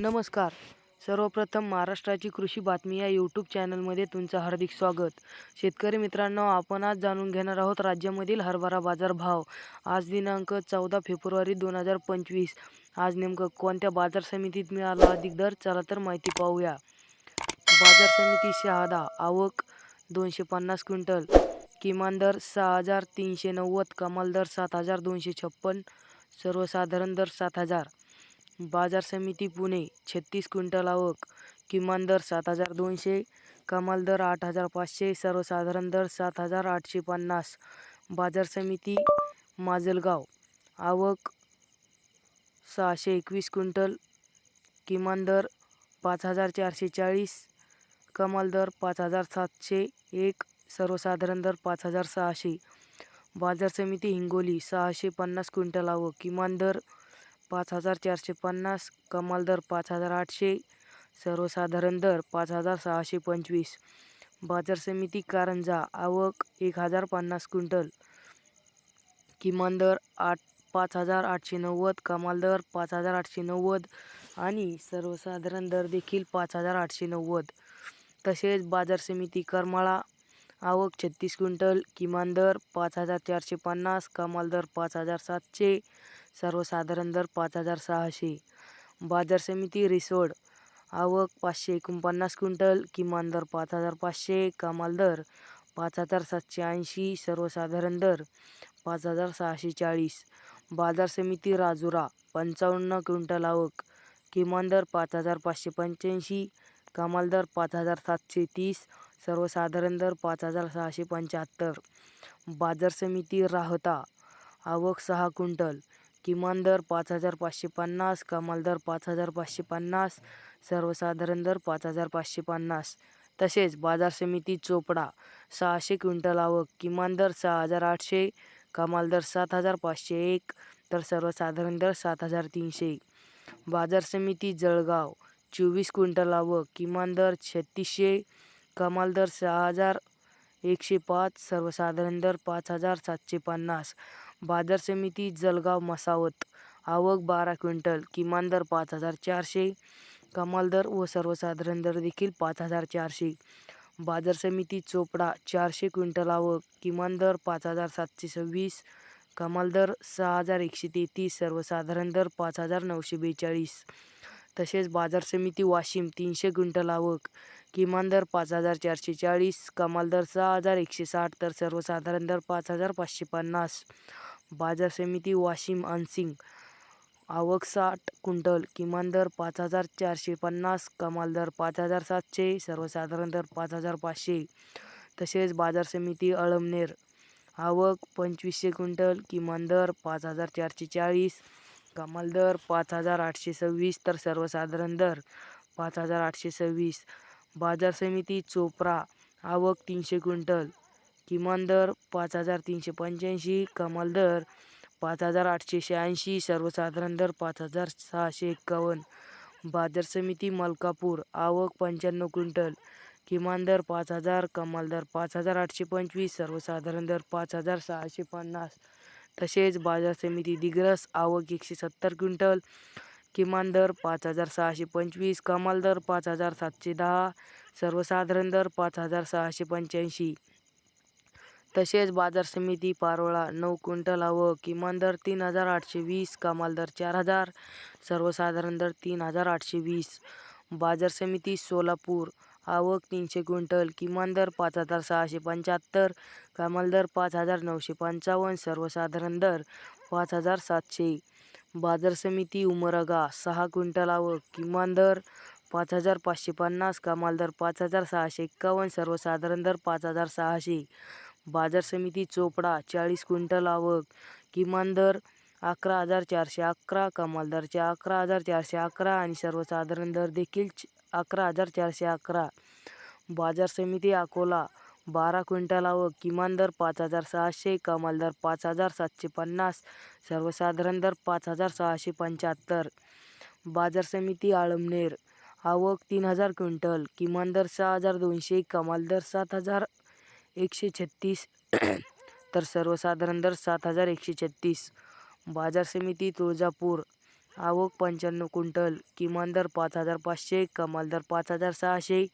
नमस्कार. सर्वप्रथम महाराष्ट्राची कृषी बातमी या यूट्यूब चॅनलमध्ये तुमचं हार्दिक स्वागत. शेतकरी मित्रांनो आपण आज जाणून घेणार आहोत राज्यामधील हरभरा बाजार भाव. आज दिनांक चौदा फेब्रुवारी दोन हजार पंचवीस. आज नेमकं कोणत्या बाजार समितीत मिळाला अधिक दर? चला तर माहिती पाहूया. बाजार समिती शहादा. आवक दोनशे पन्नास क्विंटल. किमान दर सहा हजार तीनशे नव्वद. कमाल दर सात हजार दोनशे छप्पन. सर्वसाधारण दर सात हजार. बाजार समिती पुणे छत्तीस क्विंटल आवक किमान दर सात हजार दोनशे कमाल दर आठ हजार पाचशे सर्वसाधारण दर सात हजार आठशे पन्नास. बाजार समिती माजलगाव. आवक सहाशे एकवीस क्विंटल किमान दर पाच हजार चारशे चाळीस कमाल दर पाच हजार सातशे एक सर्वसाधारण दर पाच हजार सहाशे. बाजार समिती हिंगोली सहाशे पन्नास क्विंटल आवक किमान दर पाच हजार चारशे पन्नास कमाल दर पाच हजार आठशे सर्वसाधारण दर पाच हजार सहाशे पंचवीस. बाजार समिती कारंजा आवक एक हजार पन्नास क्विंटल. किमान दर आठ पाच हजार आठशे नव्वद कमाल दर पाच हजार आठशे नव्वद आणि सर्वसाधारण दर देखील पाच हजार आठशे नव्वद. तसेच बाजार समिती करमाळा आवक छत्तीस क्विंटल किमान दर पाच हजार चारशे पन्नास कमाल दर पाच हजार सातशे सर्वसाधारण दर पाच हजार सहाशे. बाजार समिती रिसोड. आवक पाचशे एकोणपन्नास क्विंटल किमान दर पाच हजार पाचशे कमाल दर पाच हजार सातशे ऐंशी सर्वसाधारण दर पाच हजार सहाशे चाळीस. बाजार समिती राजुरा पंचावन्न क्विंटल आवक किमान दर पाच हजार पाचशे पंच्याऐंशी कमाल दर पाच हजार सातशे तीस सर्वसाधारण दर पाच हजार सहाशे पंच्याहत्तर. बाजार समिती राहता आवक सहा क्विंटल किमान दर पाच हजार पाचशे पन्नास कमाल दर पाच हजार पाचशे पन्नास सर्वसाधारण दर पाच हजार पाचशे पन्नास. तसेच बाजार समिती चोपडा सहाशे क्विंटल आवक किमान दर सहा हजार आठशे कमाल दर सात हजार पाचशे एक तर सर्वसाधारण दर सात हजार तीनशे बाजार समिती जळगाव चोवीस क्विंटल आवक किमान दर छत्तीसशे कमाल दर सहा हजार एकशे पाच सर्वसाधारण दर पाच हजार सातशे पन्नास. बाजार समिती जळगाव मसावत. आवक बारा क्विंटल किमान दर पाच हजार चारशे. कमाल दर व सर्वसाधारण दर देखील पाच हजार चारशे. बाजार समिती चोपडा चारशे क्विंटल आवक किमान दर पाच हजार सातशे सव्वीस. कमाल दर सहा हजार एकशे तेहतीस सर्वसाधारण दर पाच हजार नऊशे बेचाळीस. तसेच बाजार समिती वाशिम तीनशे क्विंटल आवक. किमान दर पाच हजार चारशे चाळीस कमाल दर सहा हजार एकशे साठ तर सर्वसाधारण दर पाच हजार पाचशे पन्नास. बाजार समिती वाशिम अनसिंग आवक साठ क्विंटल किमान दर पाच हजार चारशे पन्नास कमाल दर पाच हजार सातशे सर्वसाधारण दर पाच हजार पाचशे. तसेच बाजार समिती अळमनेर आवक पंचवीसशे क्विंटल किमान दर पाच हजार चारशे चाळीस कमाल दर पाच हजार आठशे सव्वीस तर सर्वसाधारण दर पाच हजार आठशे सव्वीस. बाजार समिती चोप्रा आवक तीनशे क्विंटल. किमान दर पाच हजार तीनशे पंच्याऐंशी. कमाल दर पाच हजार आठशे शहाऐंशी. सर्वसाधारण दर पाच हजार सहाशे एक्कावन्न. बाजार समिती मलकापूर आवक पंच्याण्णव क्विंटल. किमान दर पाच हजार कमाल दर पाच हजार आठशे पंचवीस. सर्वसाधारण दर पाच हजार सहाशे पन्नास. तसेच बाजार समिती दिग्रस आवक एकशे सत्तर क्विंटल किमान दर पाच हजार सहाशे पंचवीस कमाल दर पाच हजार सातशे दहा सर्वसाधारण दर पाच हजार सहाशे पंच्याऐंशी. तसेच बाजार समिती पारोळा नऊ क्विंटल आवक किमान दर तीन हजार आठशे वीस कमाल दर चार हजार सर्वसाधारण दर तीन हजार आठशे वीस. बाजार समिती सोलापूर आवक तीनशे क्विंटल किमान दर पाच हजार सहाशे पंच्याहत्तर कमाल दर पाच हजार नऊशे पंचावन्न सर्वसाधारण दर पाच हजार सातशे. बाजार समिती उमरगा सहा क्विंटल आवक किमान दर पाच हजार पाचशे पन्नास कमाल दर पाच हजार सहाशे एक्कावन्न सर्वसाधारण दर पाच हजार सहाशे. बाजार समिती चोपडा चाळीस क्विंटल आवक किमान दर अकरा हजार चारशे अकरा कमाल दरचे अकरा हजार चारशे अकरा आणि सर्वसाधारण दर देखील अकरा हजार चारशे अकरा. बाजार समिती अकोला बारा क्विंटल आवक किमान दर पाच हजार सहाशे कमाल दर पाच हजार सातशे पन्नास सर्वसाधारण दर पाच हजार सहाशे पंच्याहत्तर. बाजार समिती आळमनेर आवक तीन हजार क्विंटल किमान दर सहा हजार दोनशे कमाल दर सात हजार एकशे छत्तीस. तर सर्वसाधारण दर सात हजार एकशे छत्तीस. बाजार समिती तुळजापूर आवक पंच्याण्णव क्विंटल किमान दर पाच हजार पाचशे कमाल दर पाच हजार सहाशे.